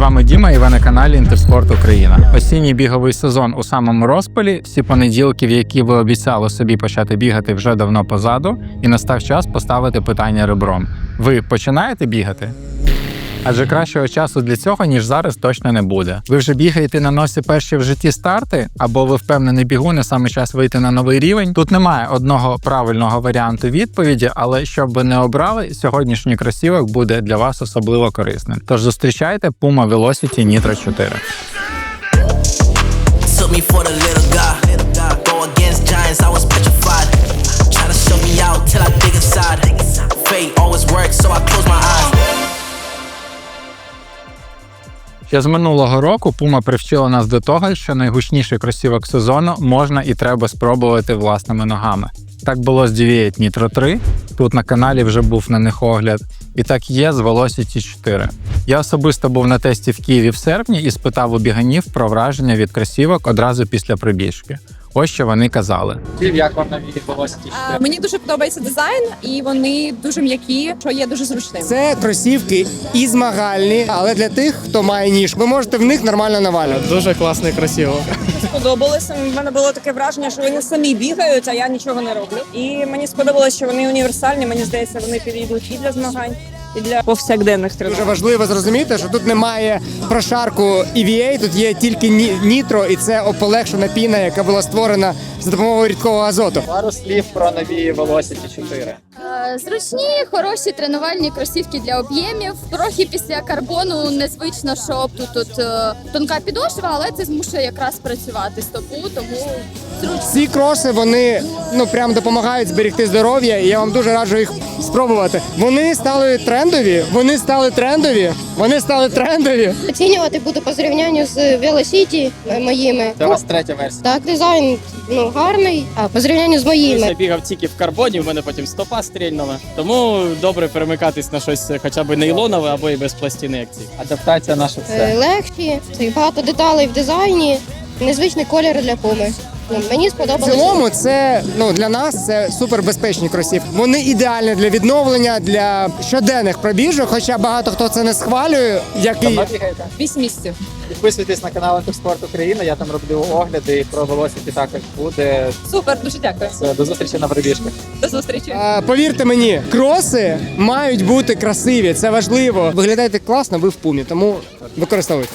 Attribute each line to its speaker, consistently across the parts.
Speaker 1: Вами Діма і ви на каналі Інтерспорт Україна. Осінній біговий сезон у самому розпалі. Всі понеділки, в які ви обіцяли собі почати бігати, вже давно позаду, і настав час поставити питання ребром. Ви починаєте бігати? Адже кращого часу для цього, ніж зараз, точно не буде. Ви вже бігаєте на носі перші в житті старти, або ви впевнений бігун, і саме час вийти на новий рівень. Тут немає одного правильного варіанту відповіді, але щоб ви не обрали, сьогоднішній кросівок буде для вас особливо корисним. Тож зустрічайте Puma Velocity Nitro 4.
Speaker 2: Took me for the little guy. Go against giants, I was petrified. Tryna show me out till I dig inside. Fate always works, so I close my eyes.
Speaker 1: Ще з минулого року Puma привчила нас до того, що найгучніший кросівок сезону можна і треба спробувати власними ногами. Так було з Deviate Nitro 3, тут на каналі вже був на них огляд, і так є з Velocity 4. Я особисто був на тесті в Києві в серпні і спитав у біганів про враження від кросівок одразу після пробіжки. Ось що вони казали.
Speaker 3: Як вам нові Velocity
Speaker 4: Мені дуже подобається дизайн, і вони дуже м'які, що є дуже зручним.
Speaker 5: Це кросівки і змагальні, але для тих, хто має ніж, ви можете в них нормально навалювати.
Speaker 3: Дуже класний красиво.
Speaker 4: Сподобалося. У мене було таке враження, що вони самі бігають, а я нічого не роблю. І мені сподобалося, що вони універсальні. Мені здається, вони підійдуть і для змагань, і для повсякденних
Speaker 5: Дуже важливо зрозуміти, що тут немає прошарку EVA, тут є тільки ні- нітро, і це полегшена піна, яка була створена за допомогою рідкого азоту.
Speaker 3: Пару слів про нові Velocity 4.
Speaker 6: Зручні, хороші тренувальні кросівки для об'ємів. Трохи після карбону незвично, що тут, тут е, тонка підошва, але це змушує якраз працювати стопу, тому зручно.
Speaker 5: Ці кроси вони ну прям допомагають зберегти здоров'я, і я вам дуже раджу їх спробувати. Вони стали трендові. Вони стали трендові. Вони стали трендові.
Speaker 7: Оцінювати буду по зрівнянню з Велосіті моїми.
Speaker 3: Це у вас третя версія.
Speaker 7: Так, дизайн ну гарний, а по зрівнянню з
Speaker 8: Я
Speaker 7: моїми.
Speaker 8: бігав тільки в карбоні, в мене потім стопа стрільнула. Тому добре перемикатись на щось хоча б нейлонове або і без пластини, як ці.
Speaker 3: Адаптація наша
Speaker 7: Е,
Speaker 3: все.
Speaker 7: Легші, це багато деталей в дизайні, незвичний колір для пуми. Ну, мені
Speaker 5: В
Speaker 7: сподобалося.
Speaker 5: цілому, це ну для нас це супербезпечні кросівки. Вони ідеальні для відновлення, для щоденних пробіжок. Хоча багато хто це не схвалює. Як і?
Speaker 4: Вісім місяців.
Speaker 3: Підписуйтесь на канал Інтерспорт Україна, я там роблю огляди і про Velocity також буде.
Speaker 4: Супер, дуже дякую.
Speaker 3: Все, до зустрічі на пробіжках.
Speaker 4: До зустрічі.
Speaker 5: А, повірте мені, кроси мають бути красиві. Це важливо. Виглядаєте класно, ви в пумі, тому використовуйте.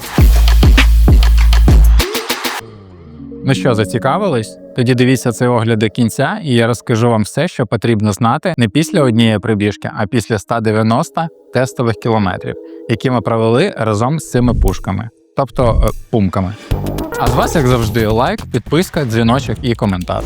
Speaker 1: Ну що, зацікавились? Тоді дивіться цей огляд до кінця, і я розкажу вам все, що потрібно знати не після однієї прибіжки, а після 190 тестових кілометрів, які ми провели разом з цими пушками, тобто е, пумками. А з вас, як завжди, лайк, підписка, дзвіночок і коментар.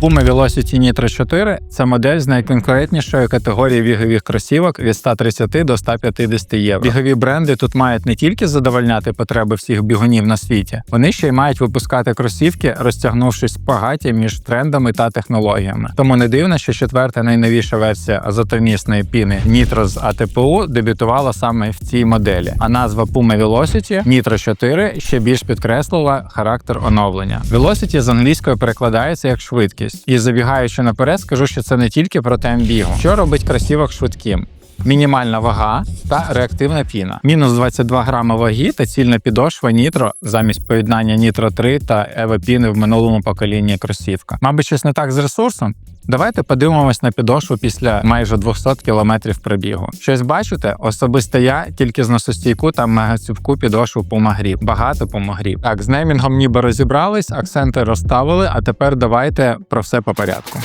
Speaker 1: Puma Velocity Nitro 4 це модель з найконкурентнішої категорії бігових кросівок від 130 до 150 євро. Бігові бренди тут мають не тільки задовольняти потреби всіх бігунів на світі, вони ще й мають випускати кросівки, розтягнувшись багаті між трендами та технологіями. Тому не дивно, що четверта найновіша версія азотомісної піни Nitro з ATPU дебютувала саме в цій моделі. А назва Puma Velocity Nitro 4 ще більш підкреслила характер оновлення. Velocity з англійської перекладається як швидкість. І забігаючи наперед, скажу, що це не тільки про темп бігу. Що робить кросівок швидким? Мінімальна вага та реактивна піна. Мінус 22 грами ваги та цільна підошва нітро замість поєднання Нітро 3 та Evo піни в минулому поколінні кросівка. Мабуть, щось не так з ресурсом. Давайте подивимось на підошву після майже 200 кілометрів пробігу. Щось бачите? Особисто я тільки з носостійку та мегацюбку підошву Grip. Багато Grip. Так, з неймінгом ніби розібрались, акценти розставили, а тепер давайте про все по порядку.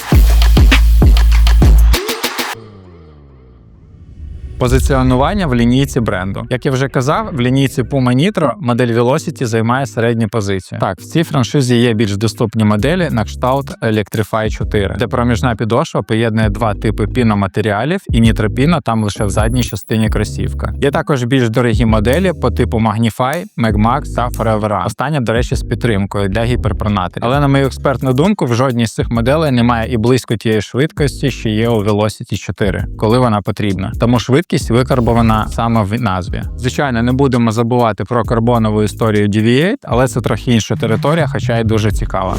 Speaker 1: Позиціонування в лінійці бренду. Як я вже казав, в лінійці Puma Nitro модель Velocity займає середню позицію. Так, в цій франшизі є більш доступні моделі на кшталт Electrify 4, де проміжна підошва поєднує два типи піноматеріалів, і нітропіно там лише в задній частині кросівка. Є також більш дорогі моделі по типу Magnify, Magmax та Forever. Остання, до речі, з підтримкою для гіперпронатів. Але на мою експертну думку, в жодній з цих моделей немає і близько тієї швидкості, що є у Velocity 4, коли вона потрібна. Тому швидкість викарбована саме в назві. Звичайно, не будемо забувати про карбонову історію Deviate, але це трохи інша територія, хоча й дуже цікава.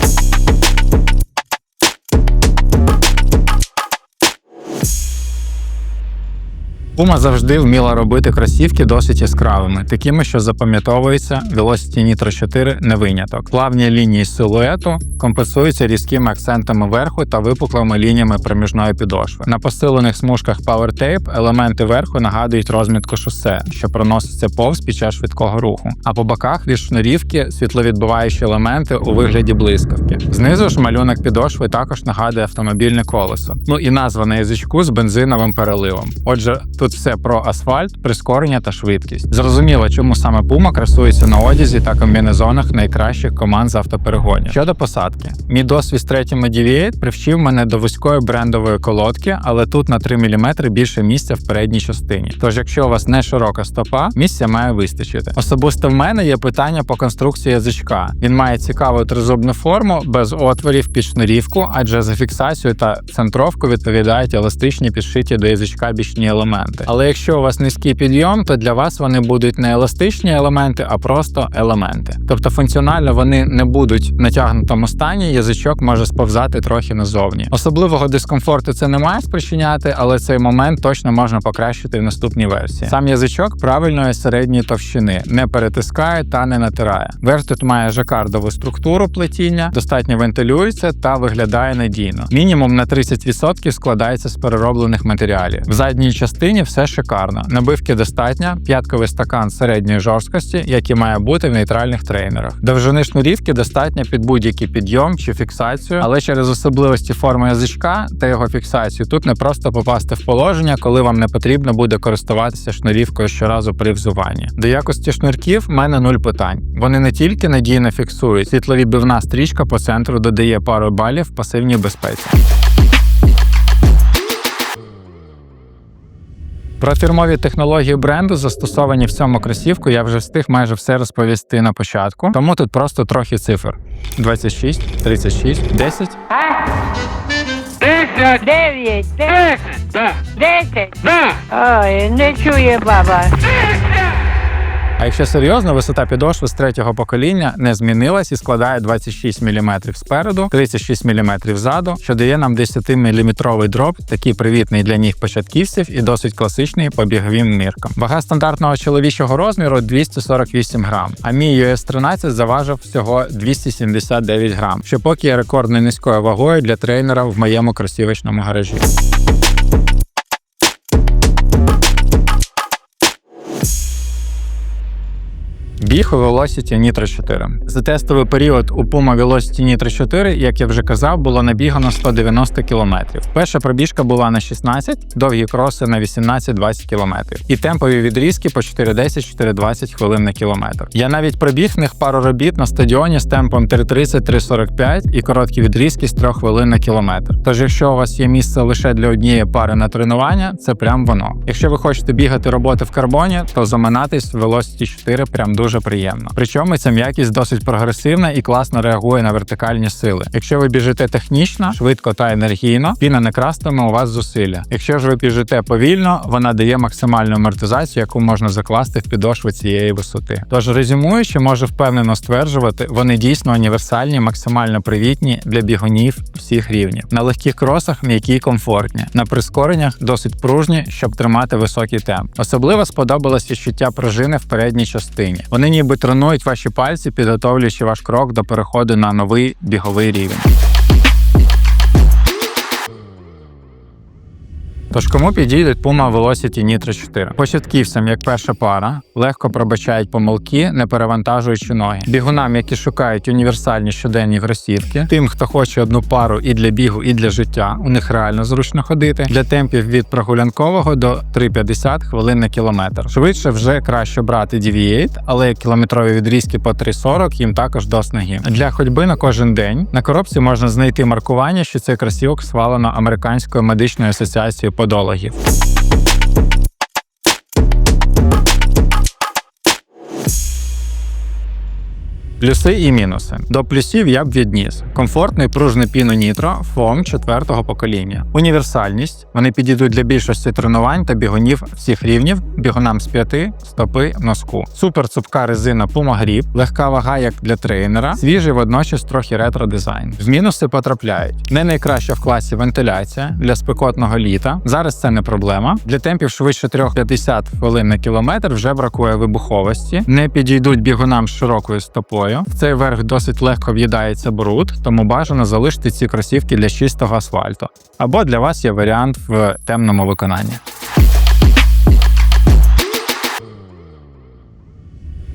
Speaker 1: Puma завжди вміла робити кросівки досить яскравими, такими, що запам'ятовуються. Velocity Nitro 4 не виняток. Плавні лінії силуету компенсуються різкими акцентами верху та випуклими лініями проміжної підошви. На посилених смужках PowerTape елементи верху нагадують розмітку шосе, що проноситься повз під час швидкого руху. А по боках від шнурівки світловідбиваючі елементи у вигляді блискавки. Знизу ж малюнок підошви також нагадує автомобільне колесо. Ну і назва на язичку з бензиновим переливом. Отже, тут все про асфальт, прискорення та швидкість. Зрозуміло, чому саме Puma красується на одязі та комбінезонах найкращих команд з автоперегонів. Щодо посадки, мій досвід з третім Deviate привчив мене до вузької брендової колодки, але тут на 3 мм більше місця в передній частині. Тож, якщо у вас не широка стопа, місця має вистачити. Особисто в мене є питання по конструкції язичка. Він має цікаву тризубну форму без отворів під шнурівку, адже за фіксацію та центровку відповідають еластичні підшиті до язичка бічні елементи. Але якщо у вас низький підйом, то для вас вони будуть не еластичні елементи, а просто елементи. Тобто функціонально вони не будуть в натягнутому стані, язичок може сповзати трохи назовні. Особливого дискомфорту це не має спричиняти, але цей момент точно можна покращити в наступній версії. Сам язичок правильної середньої товщини не перетискає та не натирає. Верх тут має жакардову структуру плетіння, достатньо вентилюється та виглядає надійно. Мінімум на 30% складається з перероблених матеріалів. В задній частині все шикарно. Набивки достатньо, п'ятковий стакан середньої жорсткості, який має бути в нейтральних трейнерах. Довжини шнурівки достатньо під будь-який підйом чи фіксацію, але через особливості форми язичка та його фіксацію тут не просто попасти в положення, коли вам не потрібно буде користуватися шнурівкою щоразу при взуванні. До якості шнурків в мене нуль питань. Вони не тільки надійно фіксують, світловідбивна стрічка по центру додає пару балів пасивній безпеці. Про фірмові технології бренду, застосовані в цьому кросівку, я вже встиг майже все розповісти на початку, тому тут просто трохи цифр: 26, 36, 10.
Speaker 9: Десять. Дев'ять. Десять. Да. Десять. Да. Ой, не чує баба.
Speaker 1: А якщо серйозно, висота підошви з третього покоління не змінилась і складає 26 мм спереду, 36 мм ззаду, що дає нам 10-мм дроп, такий привітний для ніг початківців і досить класичний по біговим міркам. Вага стандартного чоловічого розміру 248 грам, а мій US 13 заважив всього 279 грам, що поки є рекордно низькою вагою для тренера в моєму кросівочному гаражі. Біг у Velocity Nitro 4. За тестовий період у Puma Velocity Nitro 4, як я вже казав, було набігано 190 км. Перша пробіжка була на 16, довгі кроси на 18-20 км. І темпові відрізки по 410-420 хвилин на кілометр. Я навіть пробіг в них пару робіт на стадіоні з темпом 3.30-3.45 і короткі відрізки з 3 хвилин на кілометр. Тож, якщо у вас є місце лише для однієї пари на тренування, це прям воно. Якщо ви хочете бігати роботи в карбоні, то заминатись в Velocity 4 прям дуже приємно. Причому ця м'якість досить прогресивна і класно реагує на вертикальні сили. Якщо ви біжите технічно, швидко та енергійно, піна не крастиме у вас зусилля. Якщо ж ви біжите повільно, вона дає максимальну амортизацію, яку можна закласти в підошви цієї висоти. Тож резюмуючи, можу впевнено стверджувати, вони дійсно універсальні, максимально привітні для бігунів всіх рівнів. На легких кросах м'які й комфортні, на прискореннях досить пружні, щоб тримати високий темп. Особливо сподобалось відчуття пружини в передній частині. Вони ніби тренують ваші пальці, підготовлюючи ваш крок до переходу на новий біговий рівень. Тож кому підійдуть Puma Velocity Nitro 4? Початківцям, як перша пара, легко пробачають помилки, не перевантажуючи ноги. Бігунам, які шукають універсальні щоденні кросівки, тим, хто хоче одну пару і для бігу, і для життя, у них реально зручно ходити. Для темпів від прогулянкового до 3,50 хвилин на кілометр. Швидше вже краще брати Deviate, але кілометрові відрізки по 3,40 їм також до снаги. Для ходьби на кожен день на коробці можна знайти маркування, що цей кросівок схвалено американською медичною асоціацією подологів. Плюси і мінуси. До плюсів я б відніс: комфортний пружний піно Nitro FOAM четвертого покоління, універсальність. Вони підійдуть для більшості тренувань та бігунів всіх рівнів, бігунам з п'яти, стопи, носку. Супер цупка резина Puma Grip, легка вага як для тренера, свіжий водночас трохи ретро дизайн. В мінуси потрапляють не найкраща в класі вентиляція для спекотного літа. Зараз це не проблема. Для темпів швидше 3,50 хвилин на кілометр вже бракує вибуховості. Не підійдуть бігунам з широкою стопою. В цей верх досить легко в'їдається бруд, тому бажано залишити ці кросівки для чистого асфальту. Або для вас є варіант в темному виконанні.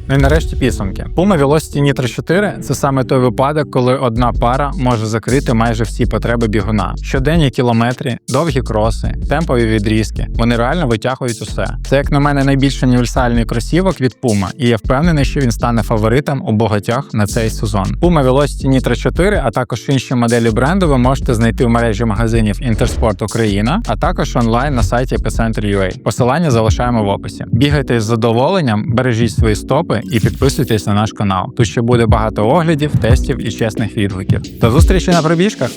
Speaker 1: Ну і нарешті підсумки. Puma Velocity Nitro 4 – це саме той випадок, коли одна пара може закрити майже всі потреби бігуна. Щоденні кілометри, довгі кроси, темпові відрізки. Вони реально витягують усе. Це, як на мене, найбільш універсальний кросівок від Puma, і я впевнений, що він стане фаворитом у багатьох на цей сезон. Puma Velocity Nitro 4, а також інші моделі бренду ви можете знайти в мережі магазинів Інтерспорт Україна, а також онлайн на сайті Epicenter.ua. Посилання залишаємо в описі. Бігайте з задоволенням, бережіть свої стопи і підписуйтесь на наш канал. Тут ще буде багато оглядів, тестів і чесних відгуків. До зустрічі на пробіжках!